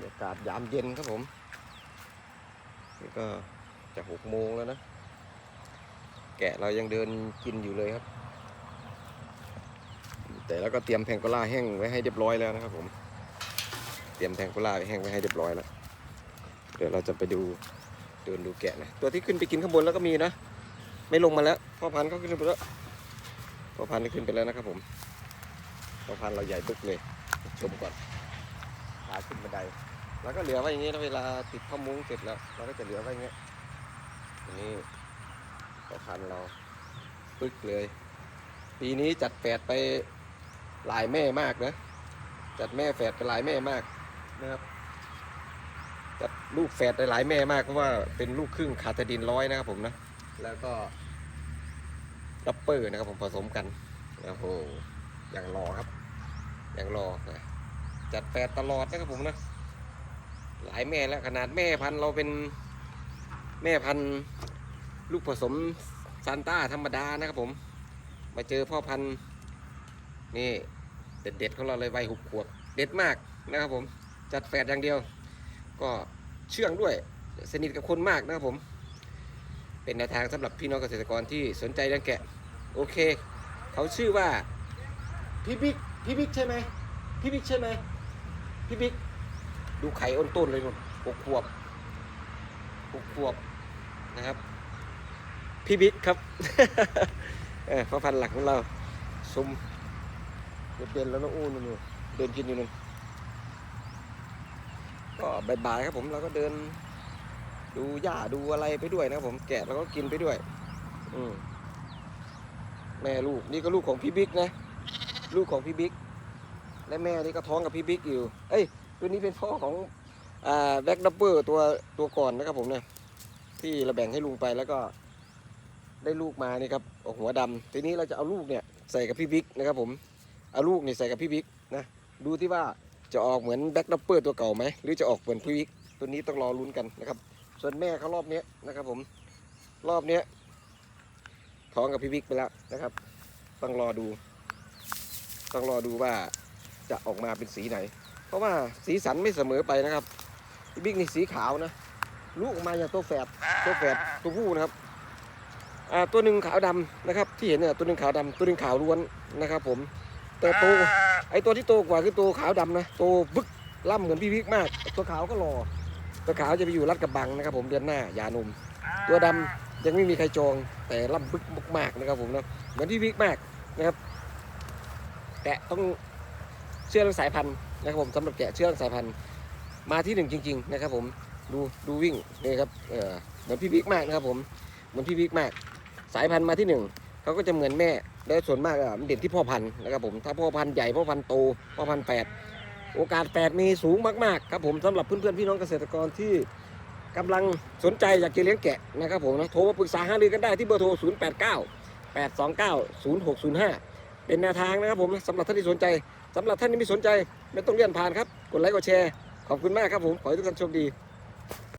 บรรยากาศยามเย็นครับผม นี่ก็จะหกโมงแล้วนะ แกะเรายังเดินกินอยู่เลยครับ แต่แล้วก็เตรียมแพงโกล่าแห้งไว้ให้เรียบร้อยแล้วนะครับ ผม เตรียมแพงโกล่าแห้งไว้ให้เรียบร้อยแล้ว เดี๋ยวเราจะไปดูเดินดูแกะนะ ตัวที่ขึ้นไปกินข้างบนแล้วก็มีนะ ไม่ลงมาแล้ว พ่อพันธุ์เขาขึ้นไปแล้ว พ่อพันธุ์ขึ้นไปแล้วนะครับผม พ่อพันธุ์เราใหญ่บึกเลย ชมก่อนขาขึ้นบันได แล้วก็เหลือไว้อย่างนี้นะเวลาติดข้อมุ้งเสร็จแล้วเราก็จะเหลือไว้อย่างเงี้ยอย่างนี้พ่อพันเราบึกเลย ปีนี้จัดแฝดไปหลายแม่มากนะ จัดแม่แฝดไปหลายแม่มากนะครับจัดลูกแฝดไปหลายแม่มากเพราะว่าเป็นลูกครึ่งคาตาดินร้อยนะครับผมนะ แล้วก็ดับเปอร์นะครับผมผสมกันโอ้โหอย่างรอครับ อย่างรอนะจัดแฝดตลอดนะครับผมนะ หลายแม่แล้วขนาดแม่พันธุ์เราเป็นแม่พันธุ์ลูกผสมซานต้าธรรมดานะครับผม มาเจอพ่อพันธุ์นี่เด็ดๆของเราเลยวัยหกขวบเด็ดมากนะครับผม จัดแฝดอย่างเดียว ก็เชื่องด้วยสนิทกับคนมากนะครับผม เป็นแนวทางสำหรับพี่น้องเกษตรกรที่สนใจเลี้ยงแกะ โอเค เขาชื่อว่าพี่บิ๊กพี่บิ๊กใช่ไหมพี่บิ๊กใช่ไหมพี่บิ๊ก ดูไข่อ้นต้นเลยนุ่นหกขวบหกขวบนะครับ พี่บิ๊กครับเออพ่อพันธุ์หลักของเราซุมเด่นแล้วน้องอู้นู่นเดินกินอยู่นู่นก็บ่ายๆครับผมเราก็เดิน ดูหญ้าดูอะไรไปด้วยนะครับผมแกะเราก็กินไปด้วย อืมแม่ลูกนี่ก็ลูกของพี่บิ๊กนะ ลูกของพี่บิ๊กและแม่นี่ก็ท้องกับพี่บิ๊กอยู่ เอ้ย ตัวนี้เป็นพ่อของแบ็กดับเบิลตัวตัวก่อนนะครับผมเนี่ยที่เราแบ่งให้ลุงไปแล้วก็ได้ลูกมานี่ครับเอาหัวดำทีนี้เราจะเอาลูกเนี่ยใส่กับพี่บิ๊กนะครับผมเอาลูกนี่ใส่กับพี่บิ๊กนะดูที่ว่าจะออกเหมือนแบ็กดับเบิลตัวเก่าไหมหรือจะออกเหมือนพี่วิกตัวนี้ต้องรอลุ้นกันนะครับ ส่วนแม่เขารอบเนี้ยนะครับผมรอบเนี้ยท้องกับพี่วิกไปแล้วนะครับ ต้องรอดู ต้องรอดูว่าจะออกมาเป็นสีไหน เพราะว่าสีสันไม่เสมอไปนะครับบิ๊กนี่สีขาวนะลูกออกมาอย่างตัวแฝดตัวแฝดตัวผู้นะครับอ่าตัวหนึ่งขาวดำนะครับ ที่เห็นเนี่ยตัวหนึ่งขาวดำตัวหนึ่งขาวล้วนนะครับ ผม แต่โตไอตัวที่โตกว่าคือตัวขาวดำนะโตบึกล่ำเหมือนพี่วิกมาก ตัวขาวก็รอตัวขาวจะไปอยู่รัดกระบังนะครับ ผมเดือนหน้ายานม ตัวดำยังไม่มีใครจองแต่ล่ำบึกมากๆนะครับ ผมนะเหมือนพี่วิกมากนะครับแกะต้องเชื่อเรื่องสายพันธุ์ นะครับผมสำหรับแกะเชื่องสายพันธุ์มาที่หนึ่งจริง ๆ นะครับ ผมดูดูวิ่งนี่ครับเออเหมือนพี่วิกมากนะครับ ผมเหมือนพี่วิกมาก สายพันธุ์มาที่หนึ่งเขาก็จะเหมือนแม่และส่วนมากอะมันเด่นที่พ่อพันธุ์นะครับผมถ้าพ่อพันธุ์ใหญ่พ่อพันธุ์โตพ่อพันธุ์แปดโอกาสแปดมีสูงมากๆครับผมสำหรับเพื่อนๆพี่น้องเกษตรกรที่กำลังสนใจอยากจะเลี้ยงแกะนะครับผมนะโทรมาปรึกษาหารือกันได้ที่เบอร์โทร 0 8 9 8 2 9 0 6 0 5 เป็นแนวทางนะครับผมสำหรับท่านที่สนใจสำหรับท่านที่ไม่สนใจ ไม่ต้องเลื่อนผ่านครับ กดไลค์กดแชร์ ขอบคุณมากครับผม ขอให้ทุกท่านโชคดี